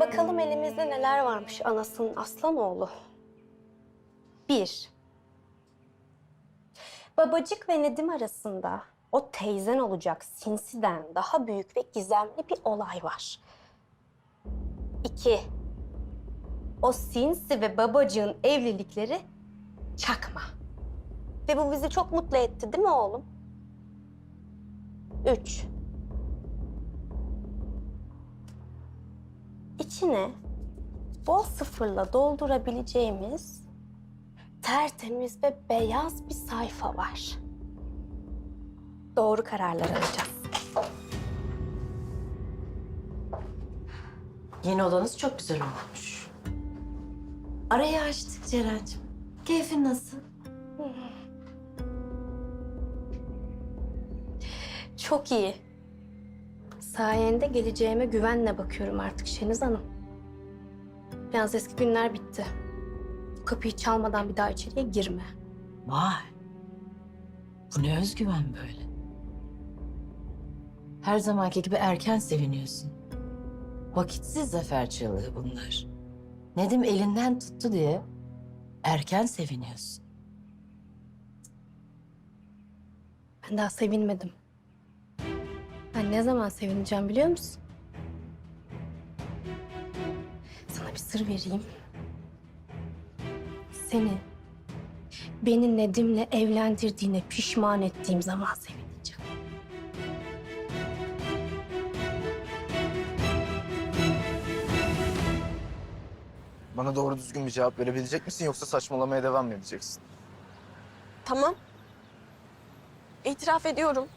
Bakalım elimizde neler varmış anasının aslan oğlu. Bir. Babacık ve Nedim arasında o teyzen olacak sinsiden daha büyük ve gizemli bir olay var. İki. O sinsi ve babacığın evlilikleri çakma. Ve bu bizi çok mutlu etti değil mi oğlum? Üç. İçine bol sıfırla doldurabileceğimiz tertemiz ve beyaz bir sayfa var. Doğru kararlar alacağız. Yeni odanız çok güzel olmuş. Arayı açtık Ceren'cim. Keyfin nasıl? Çok iyi. Sayende geleceğime güvenle bakıyorum artık Şeniz Hanım. Yalnız eski günler bitti. Kapıyı çalmadan bir daha içeriye girme. Vay. Bu ne özgüven böyle. Her zamanki gibi erken seviniyorsun. Vakitsiz zafer çığlığı bunlar. Nedim elinden tuttu diye erken seviniyorsun. Ben daha sevinmedim. Ben ne zaman sevineceğim biliyor musun? Sana bir sır vereyim. Seni beni Nedim'le evlendirdiğine pişman ettiğim zaman sevineceğim. Bana doğru düzgün bir cevap verebilecek misin yoksa saçmalamaya devam mı edeceksin? Tamam. İtiraf ediyorum.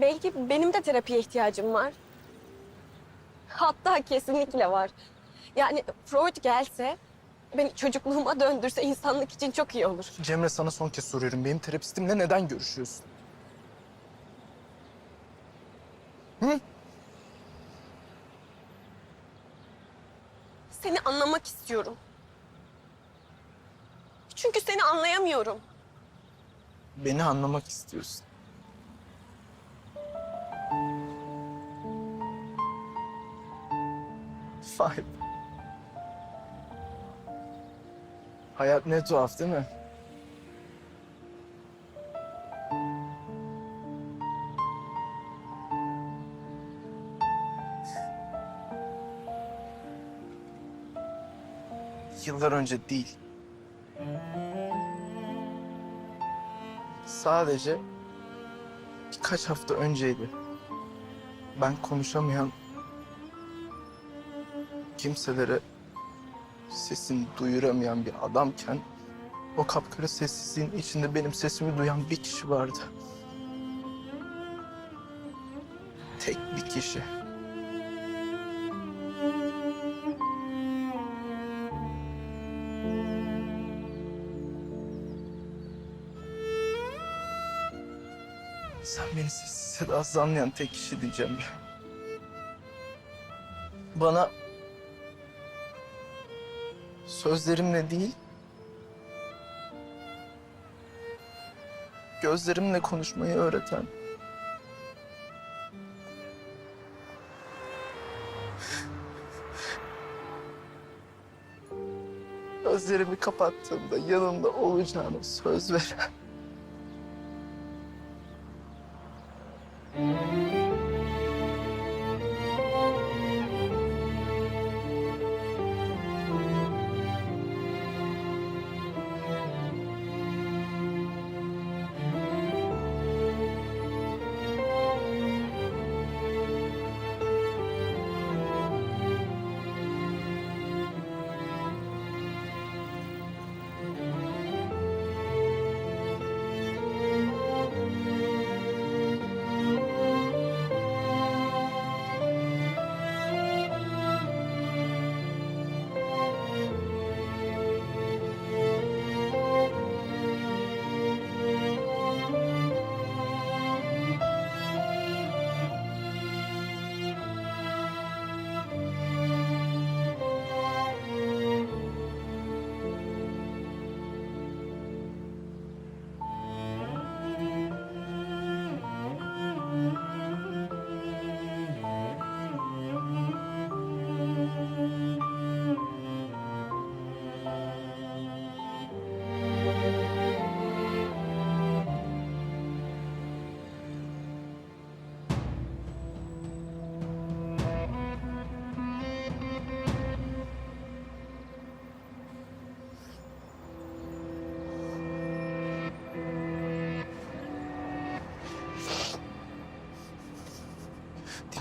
Belki benim de terapiye ihtiyacım var. Hatta kesinlikle var. Yani Freud gelse, beni çocukluğuma döndürse insanlık için çok iyi olur. Cemre sana son kez soruyorum. Benim terapistimle neden görüşüyorsun? Hı? Seni anlamak istiyorum. Çünkü seni anlayamıyorum. Beni anlamak istiyorsun. Be. Hayat ne tuhaf değil mi? Yıllar önce değil. Sadece birkaç hafta önceydi. Ben konuşamayan kimselere sesini duyuramayan bir adamken o kapkara sessizliğin içinde benim sesimi duyan bir kişi vardı. Tek bir kişi. Sen beni sessiz sedasız anlayan tek kişi diyeceğim ya. Bana sözlerimle değil, gözlerimle konuşmayı öğreten. Gözlerimi kapattığımda yanımda olacağını söz veren.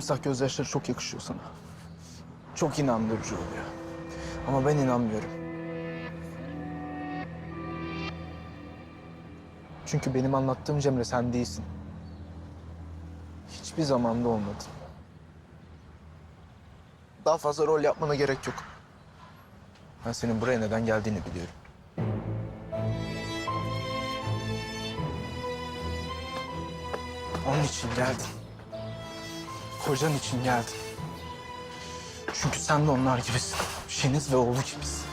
Timsah gözyaşları çok yakışıyor sana. Çok inandırıcı oluyor. Ama ben inanmıyorum. Çünkü benim anlattığım Cemre sen değilsin. Hiçbir zamanda olmadın. Daha fazla rol yapmana gerek yok. Ben senin buraya neden geldiğini biliyorum. Onun için geldin. Kocan için geldin. Çünkü sen de onlar gibisin. Şeniz ve oğlu gibisin.